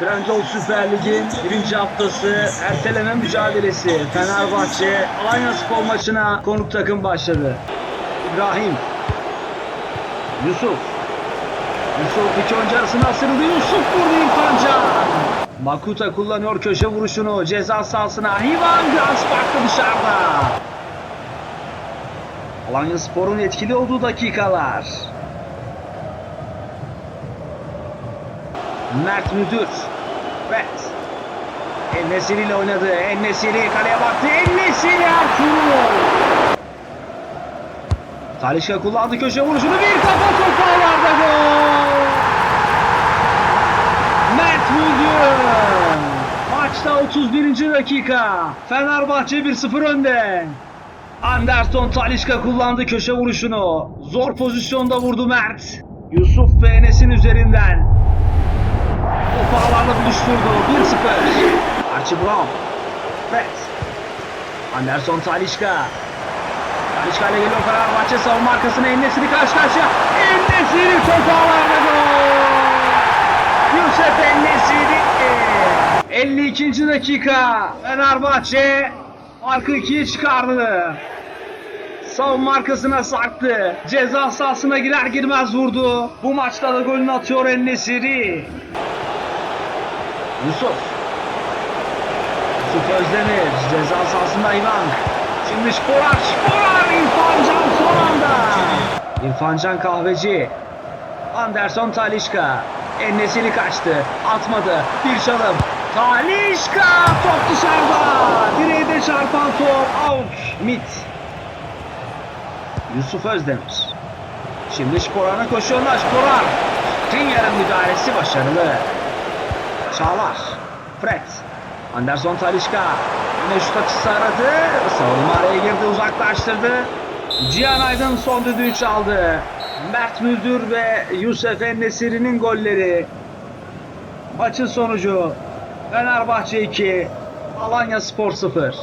Trendyol Süper Lig'in birinci haftası erteleme mücadelesi. Fenerbahçe Alanya Spor maçına konuk takım başladı. İbrahim. Yusuf. Yusuf iki oyuncu arasında asırıldı. Yusuf vurdu İrfan Can. Makuta kullanıyor köşe vuruşunu. Ceza sahasına. Ivan Gans baktı dışarıda. Alanya Spor'un etkili olduğu dakikalar. Mert Müdür. Evet. Ennesiri ile oynadı. Ennesiri kaleye baktı. Ennesiri Ertuğrul. Talişka kullandı köşe vuruşunu. Bir kafa topu ağlarda gol. Mert Müdür. Maçta 31. dakika. Fenerbahçe 1-0 önde. Anderson Talişka kullandı köşe vuruşunu. Zor pozisyonda vurdu Mert. Yusuf ve Enes'in üzerinden. Topu ağlarla buluşturdu. 1-0. Archie Brown. Evet. Anderson Talişka. Talişka ile geliyor Fenerbahçe savunma arkasına Enesiri karşı karşıya. Enesiri topu ağlarla gol. Yusuf Enesiri. 52. dakika. Fenerbahçe farkı ikiye çıkardı. Savunma arkasına sarktı. Ceza sahasına girer girmez vurdu. Bu maçta da golünü atıyor Enesiri. Yusuf. Yusuf Özdemir. Ceza sahasında İvan. Şimdi Şporar. Şporar. İrfan Can son anda. İrfan Can kahveci. Anderson Talişka. Ennesini kaçtı. Atmadı. Bir çalım. Talişka. Top dışarıda. Direğe çarpan top. Out. Mit. Yusuf Özdemir. Şimdi Şporar'a koşuyorlar. Şporar. Tinyar'ın müdahalesi başarılı. Çağlar. Fred. Anderson Talişka. Yine şut açısı aradı. Savunma araya girdi uzaklaştırdı. Cihan Aydın son düdüğü çaldı. Mert Müldür ve Yusuf Ennesiri'nin golleri. Maçın sonucu Fenerbahçe 2, Alanya Spor 0.